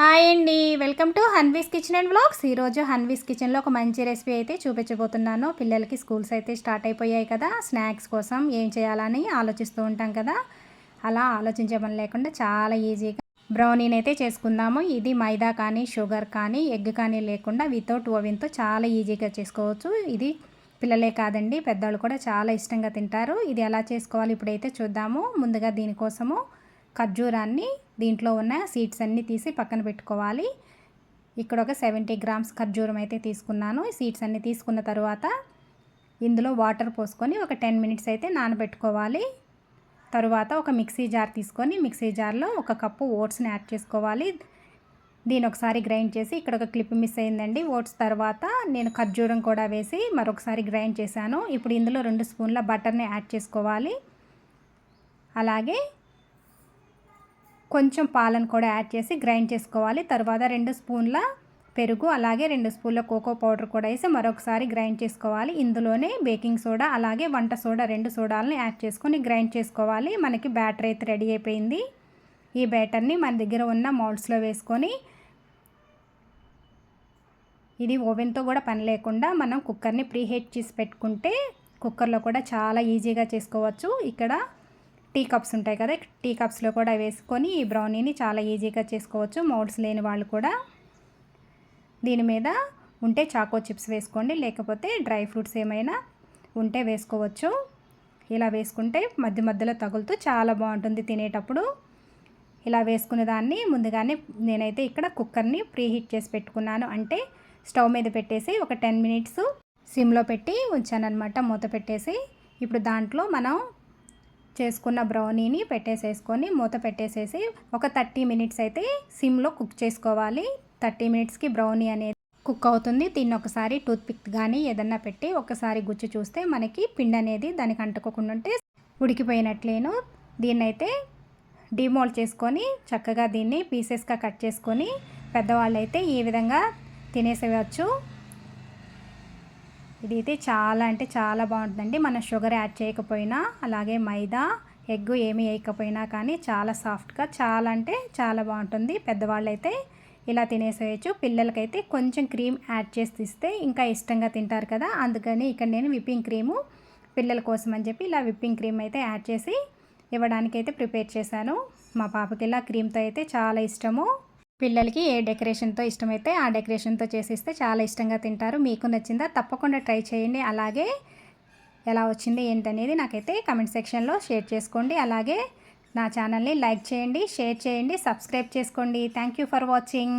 Hi అండి. Welcome to Hanvi's kitchen and blogs ఈరోజు హన్వీస్ కిచెన్లో ఒక మంచి రెసిపీ అయితే చూపించబోతున్నాను. పిల్లలకి స్కూల్స్ అయితే స్టార్ట్ అయిపోయాయి కదా. స్నాక్స్ కోసం ఏం చేయాలని ఆలోచిస్తూ ఉంటాం కదా. అలా ఆలోచించే పని లేకుండా చాలా ఈజీగా బ్రౌనీని అయితే చేసుకుందాము. ఇది మైదా కానీ షుగర్ కానీ ఎగ్ కానీ లేకుండా వితౌట్ ఓవెన్తో చాలా ఈజీగా చేసుకోవచ్చు. ఇది పిల్లలే కాదండి పెద్దవాళ్ళు కూడా చాలా ఇష్టంగా తింటారు. ఇది ఎలా చేసుకోవాలి ఇప్పుడైతే చూద్దాము. ముందుగా దీనికోసము ఖర్జూరాన్ని దీంట్లో ఉన్న సీడ్స్ అన్నీ తీసి పక్కన పెట్టుకోవాలి. ఇక్కడ ఒక సెవెంటీ గ్రామ్స్ ఖర్జూరం అయితే తీసుకున్నాను. సీడ్స్ అన్నీ తీసుకున్న తర్వాత ఇందులో వాటర్ పోసుకొని ఒక టెన్ మినిట్స్ అయితే నానబెట్టుకోవాలి. తరువాత ఒక మిక్సీ జార్ తీసుకొని మిక్సీ జార్లో ఒక కప్పు ఓట్స్ని యాడ్ చేసుకోవాలి. దీని ఒకసారి గ్రైండ్ చేసి ఇక్కడ ఒక క్లిప్ మిస్ అయిందండి. ఓట్స్ తర్వాత నేను ఖర్జూరం కూడా వేసి మరొకసారి గ్రైండ్ చేశాను. ఇప్పుడు ఇందులో రెండు స్పూన్ల బటర్ని యాడ్ చేసుకోవాలి. అలాగే కొంచెం పాలను కూడా యాడ్ చేసి గ్రైండ్ చేసుకోవాలి. తర్వాత రెండు స్పూన్ల పెరుగు అలాగే రెండు స్పూన్ల కోకో పౌడర్ కూడా వేసి మరొకసారి గ్రైండ్ చేసుకోవాలి. ఇందులోనే బేకింగ్ సోడా అలాగే వంట సోడా రెండు సోడాలను యాడ్ చేసుకొని గ్రైండ్ చేసుకోవాలి. మనకి బ్యాటర్ అయితే రెడీ అయిపోయింది. ఈ బ్యాటర్ని మన దగ్గర ఉన్న మౌల్డ్స్లో వేసుకొని ఇది ఓవెన్తో కూడా పని లేకుండా మనం కుక్కర్ని ప్రీహీట్ చేసి పెట్టుకుంటే కుక్కర్లో కూడా చాలా ఈజీగా చేసుకోవచ్చు. ఇక్కడ టీ కప్స్ ఉంటాయి కదా టీ కప్స్లో కూడా వేసుకొని ఈ బ్రౌనీని చాలా ఈజీగా చేసుకోవచ్చు. మౌడ్స్ లేని వాళ్ళు కూడా దీని మీద ఉంటే చాకో చిప్స్ వేసుకోండి లేకపోతే డ్రై ఫ్రూట్స్ ఏమైనా ఉంటే వేసుకోవచ్చు. ఇలా వేసుకుంటే మధ్య మధ్యలో తగులుతూ చాలా బాగుంటుంది తినేటప్పుడు. ఇలా వేసుకునే దాన్ని ముందుగానే నేనైతే ఇక్కడ కుక్కర్ని ప్రీహీట్ చేసి పెట్టుకున్నాను. అంటే స్టవ్ మీద పెట్టేసి ఒక టెన్ మినిట్స్ సిమ్లో పెట్టి ఉంచానమాట మూత పెట్టేసి. ఇప్పుడు దాంట్లో మనం చేసుకున్న బ్రౌనీని పెట్టేసేసుకొని మూత పెట్టేసేసి ఒక థర్టీ మినిట్స్ అయితే సిమ్లో కుక్ చేసుకోవాలి. థర్టీ మినిట్స్కి బ్రౌనీ అనేది కుక్ అవుతుంది. దీన్ని ఒకసారి టూత్పిక్ కానీ ఏదన్నా పెట్టి ఒకసారి గుచ్చి చూస్తే మనకి పిండి అనేది దానికి అంటుకోకుండా ఉంటే ఉడికిపోయినట్లేను. దీన్నైతే డిమోల్డ్ చేసుకొని చక్కగా దీన్ని పీసెస్గా కట్ చేసుకొని పెద్దవాళ్ళు అయితే ఈ విధంగా తినేసేయచ్చు. ఇది అయితే చాలా అంటే చాలా బాగుంటుందండి. మనం షుగర్ యాడ్ చేయకపోయినా అలాగే మైదా ఎగ్ ఏమి వేయకపోయినా కానీ చాలా సాఫ్ట్గా చాలా అంటే చాలా బాగుంటుంది. పెద్దవాళ్ళు అయితే ఇలా తినేసేయచ్చు. పిల్లలకైతే కొంచెం క్రీమ్ యాడ్ చేసి ఇస్తే ఇంకా ఇష్టంగా తింటారు కదా. అందుకని ఇక్కడ నేను విప్పింగ్ క్రీము పిల్లల కోసం అని చెప్పి ఇలా విప్పింగ్ క్రీమ్ అయితే యాడ్ చేసి ఇవ్వడానికైతే ప్రిపేర్ చేశాను. మా పాపకి ఇలా క్రీమ్తో అయితే చాలా ఇష్టము. పిల్లలకి ఏ డెకరేషన్తో ఇష్టమైతే ఆ డెకరేషన్తో చేసిస్తే చాలా ఇష్టంగా తింటారు. మీకు నచ్చిందా తప్పకుండా ట్రై చేయండి. అలాగే ఎలా వచ్చింది ఏంటనేది నాకైతే కమెంట్ సెక్షన్లో షేర్ చేసుకోండి. అలాగే నా ఛానల్ని లైక్ చేయండి షేర్ చేయండి సబ్స్క్రైబ్ చేసుకోండి. Thank you for watching.